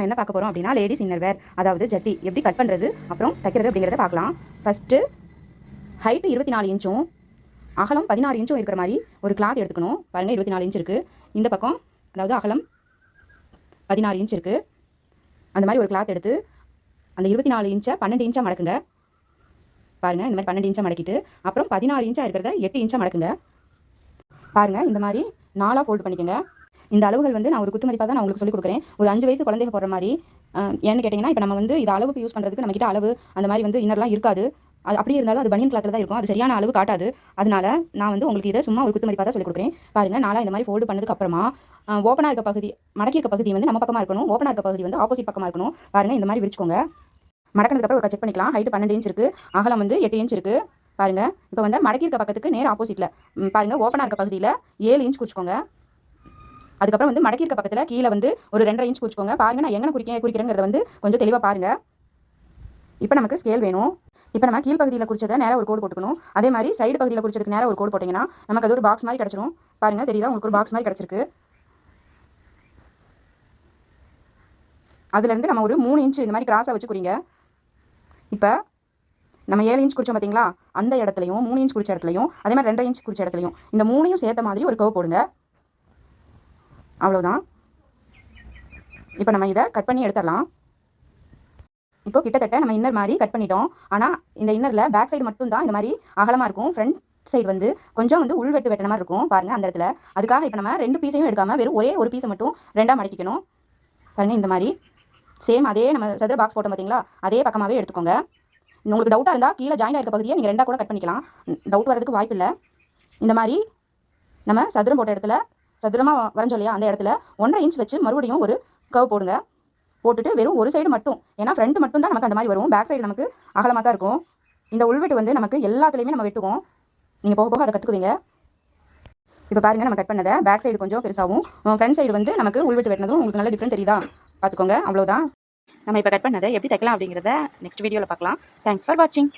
நம்ம என்ன பார்க்க போகிறோம் அப்படின்னா லேடிஸ் இன்னர்வேர் அதாவது ஜட்டி. எப்படி கட் பண்ணுறது அப்புறம் தைக்கிறது அப்படிங்கிறத பார்க்கலாம். ஃபஸ்ட்டு ஹைட்டு இருபத்தி நாலு இன்ச்சும் அகலம் பதினாறு இன்ச்சும் இருக்கிற மாதிரி ஒரு கிளாத் எடுத்துக்கணும். பாருங்கள் இருபத்தி நாலு இன்ச் இருக்குது இந்த பக்கம் அதாவது அகலம் பதினாறு இன்ச் இருக்குது அந்த மாதிரி ஒரு கிளாத் எடுத்து அந்த இருபத்தி நாலு இன்ச்சை பன்னெண்டு இன்ச்சாக மடக்குங்க. பாருங்கள் இந்த மாதிரி பன்னெண்டு இன்ச்சாக மடக்கிட்டு அப்புறம் பதினாறு இன்ச்சாக இருக்கிறத எட்டு இன்ச்சாக மடக்குங்க. பாருங்கள் இந்த மாதிரி நாலாக ஃபோல்டு பண்ணிக்கோங்க. இந்த அளவுகள் வந்து நான் ஒரு குத்து மதிப்பாக தான் நான் உங்களுக்கு சொல்லிக் கொடுக்குறேன். ஒரு அஞ்சு வயசு குழந்தைங்க போடுற மாதிரி ஏன்னு கேட்டிங்கன்னா இப்போ நம்ம வந்து இது அளவுக்கு யூஸ் பண்ணுறதுக்கு நம்மக்கிட்ட அளவு அந்த மாதிரி வந்து இன்னர்லாம் இருக்காது. அது அப்படியே இருந்தாலும் அது பனியன் கிளாத்தில் தான் இருக்கும். அது சரியான அளவு காட்டாது. அதனால நான் வந்து உங்களுக்கு இதை சும்மா ஒரு குத்து மதிப்பாக தான் சொல்லி கொடுக்குறேன். பாருங்கள் நாளாக இந்த மாதிரி ஃபோல்டு பண்ணதுக்கு அப்புறமா ஓப்பனாக இருக்க பகுதி மடக்கி இருக்க பகுதி வந்து நம்ம பக்கமாக இருக்கணும். ஓப்பனாக இருக்க பகுதி வந்து ஆப்போசிட் பக்கமாக இருக்கணும். பாருங்கள் இந்த மாதிரி விரிச்சுக்கோங்க. மடக்கினதுக்கப்புறம் ஒரு செக் பண்ணிக்கலாம். ஹைட் பன்னெண்டு இன்ச் இருக்குது அகலம் வந்து எட்டு இன்ச் இருக்குது பாருங்கள் இப்போ வந்து மடக்கி இருக்க பக்கத்துக்கு நேர் ஆப்போசிட்டில் பாருங்கள் ஓப்பனாக இருக்க பகுதியில் ஏழு இன்ச் குறிச்சிக்கோங்க அதுக்கப்புறம் வந்து மடக்கி இருக்க பக்கத்தில் கீழே வந்து ஒரு ரெண்டரை இன்ச் குறிச்சிக்கோங்க பாருங்கள் நான் எங்கே குறிக்க குறிக்கிறேங்கிறத வந்து கொஞ்சம் தெளிவாக பாருங்கள் இப்போ நமக்கு ஸ்கேல் வேணும். இப்போ நம்ம கீழ்ப்பகுதியில் குறிச்சதை நேராக ஒரு கோடு போட்டுக்கணும். அதே மாதிரி சைடு பகுதியில் குறிச்சதுக்கு நேராக ஒரு கோடு போட்டிங்கன்னா நமக்கு அது ஒரு பாக்ஸ் மாதிரி கிடச்சிரும். பாருங்கள் தெரியுதா? உங்களுக்கு ஒரு பாக்ஸ் மாதிரி கிடச்சிருக்கு. அதுலேருந்து நம்ம ஒரு மூணு இன்ச் இந்த மாதிரி கிராஸாக வச்சு குறிங்க இப்போ நம்ம ஏழு இன்ச் குறிச்சோம் பார்த்தீங்களா அந்த இடத்துலையும் மூணு இன்ச் குறிச்ச இடத்துலையும் அதே மாதிரி ரெண்டரை இன்ச் குறிச்ச இடத்துலையும் இந்த மூணையும் சேர்த்த மாதிரி ஒரு கவ் போடுங்க. அவ்வளோதான் இப்போ நம்ம இதை கட் பண்ணி எடுத்துடலாம். இப்போ கிட்டத்தட்ட நம்ம இன்னர் மாதிரி கட் பண்ணிட்டோம். ஆனால் இந்த இன்னரில் பேக் சைடு மட்டும் தான் இந்த மாதிரி அகலமாக இருக்கும். ஃப்ரண்ட் சைடு வந்து கொஞ்சம் வந்து உள் வெட்டு வெட்டின மாதிரி இருக்கும். பாருங்கள் அந்த இடத்துல. அதுக்காக இப்போ நம்ம ரெண்டு பீஸையும் எடுக்காமல் வெறும் ஒரே ஒரு பீஸை மட்டும் ரெண்டாக மடக்கிக்கணும். பாருங்கள் இந்த மாதிரி. சேம் அதே நம்ம சதுர பாக்ஸ் போட்டோம் பார்த்தீங்களா அதே பக்கமாகவே எடுத்துக்கோங்க. உங்களுக்கு டவுட்டாக இருந்தால் கீழே ஜாயின் ஆகிற பகுதியை நீங்கள் ரெண்டாக கூட கட் பண்ணிக்கலாம். டவுட் வரதுக்கு வாய்ப்பு இல்லை இந்த மாதிரி நம்ம சதுரம் போட்ட இடத்துல சதுரமாக வரைஞ்சோம் இல்லையா அந்த இடத்துல. ஒன்றரை இன்ச் வச்சு மறுபடியும் ஒரு கவ் போடுங்க. போட்டுட்டு வெறும் ஒரு சைடு மட்டும். ஏன்னா ஃப்ரண்ட் மட்டும் தான் நமக்கு அந்த மாதிரி வரும். பேக் சைடு நமக்கு அகலமாக தான் இருக்கும். இந்த உள்வெட்டு வந்து நமக்கு எல்லாத்துலேயுமே நம்ம வெட்டுவோம். நீங்கள் போக போக அதை கற்றுக்குவீங்க இப்போ பாருங்கள் நம்ம கட் பண்ணதை. பேக் சைடு கொஞ்சம் பெருசாகவும் ஃப்ரண்ட் சைடு வந்து நமக்கு உள்வெட்டு வெட்டினதும் உங்களுக்கு நல்ல டிஃப்ரெண்ட் தெரியுதா? பார்த்துக்கோங்க. அவ்வளோதான் நம்ம இப்போ கட் பண்ணதை எப்படி தைக்கலாம் அப்படிங்கிறத நெக்ஸ்ட் வீடியோவில் பார்க்கலாம். தேங்க்ஸ் ஃபார் வாட்சிங்